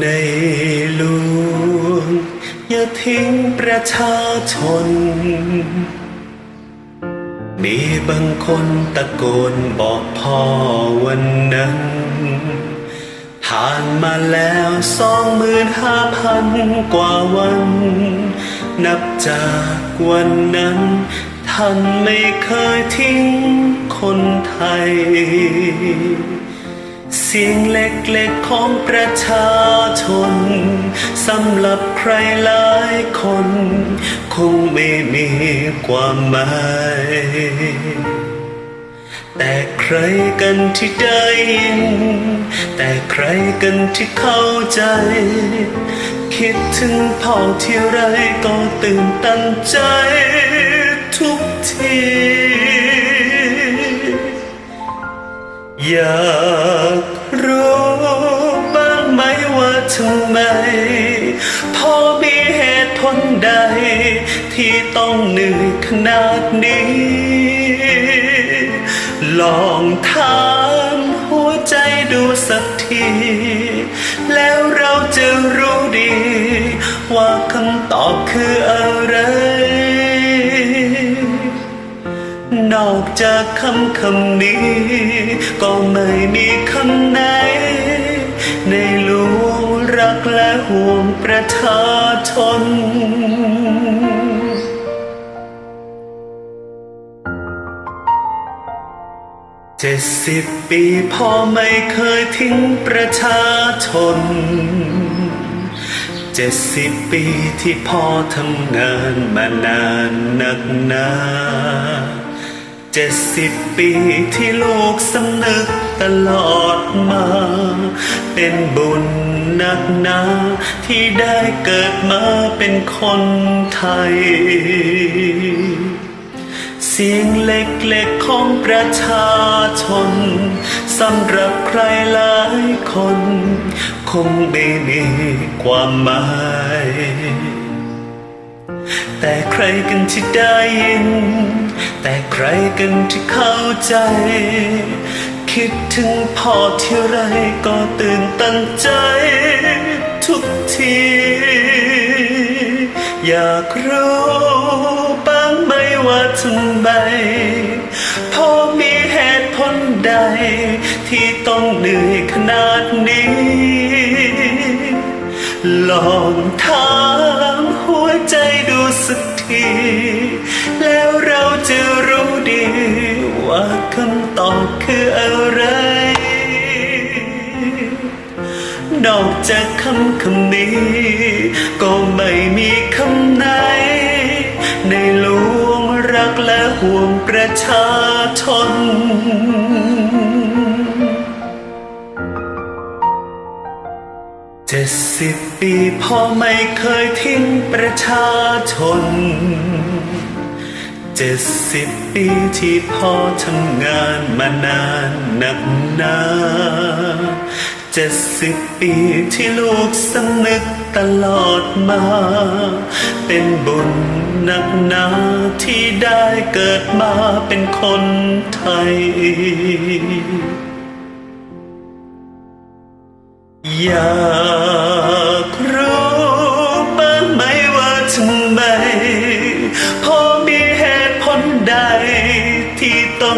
ในหลวง อย่าทิ้งประชาชน มีบางคนตะโกนบอกพ่อวันนั้น ผ่านมาแล้วสองหมื่นห้าพันกว่าวัน นับจากวันนั้น ท่านไม่เคยทิ้งคนไทย เสียงเล็กๆของประชาชนสำหรับใครหลายคน คงไม่มีความหมาย แต่ใครกันที่ได้ยิน แต่ใครกันที่เข้าใจ คิดถึงพ่อที่ไรก็ตื่นตันใจทุกทีอยาก ทำไมพ่อมีเหตุผลใด ที่ต้องเหนื่อยขนาดนี้ ลองถามหัวใจดูสักที แล้วเราจะรู้ดี ว่าคำตอบคืออะไรนอกจากคำคำนี้ ก็ไม่มีคำไหนใน ห่วงประชาชนเจ็ดสิบปีพ่อไม่เคยทิ้งประชาชน เจ็ดสิบปีที่พ่อทำงานมานานนักหนาเจ็ดสิบปีที่ลูกสำนึกตลอด เป็นบุญนักหนาที่ได้เกิดมาเป็นคนไทย เสียงเล็กๆของประชาชนสำหรับใครหลายคน คงไม่มีความหมายแต่ใครกันที่ได้ยิน แต่ใครกันที่เข้าใจ คิดถึงพ่อที่ไรก็ตื่นตันใจ ทุกที อยากรู้บ้างไหมว่าทำไมพ่อมีเหตุผลใด ที่ต้องเหนื่อยขนาดนี้ ลองถามหัวใจดูสักทีำตอบคืออะไร นอกจากคำคำนี้ ก็ไม่มีคำไหน ในหลวงรักและห่วงประชาชนเจ็ดสิบปีพ่อไม่เคยทิ้งประชาชน เจ็ดสิบปีที่พ่อทำงานมานานนักหนาเจ็ดสิบปีที่ลูกสำนึกตลอดมา เป็นบุญนักหนาที่ได้เกิดมาเป็นคนไทย อยา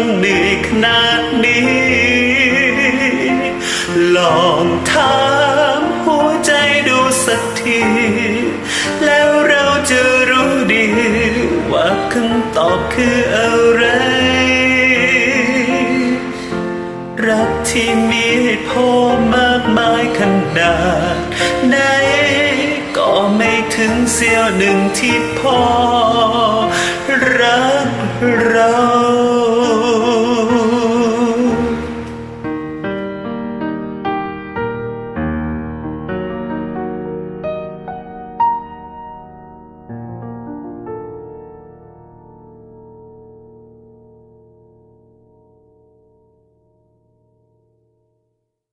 ต้องเหนื่อยขนาดนี้ ลองถามหัวใจดูสักที แล้วเราจะรู้ดี ว่าคำตอบคืออะไร รักที่มีให้พ่อมากมายขนาดไหนก็ไม่ถึงเสี้ยวหนึ่งที่พ่อรักเรา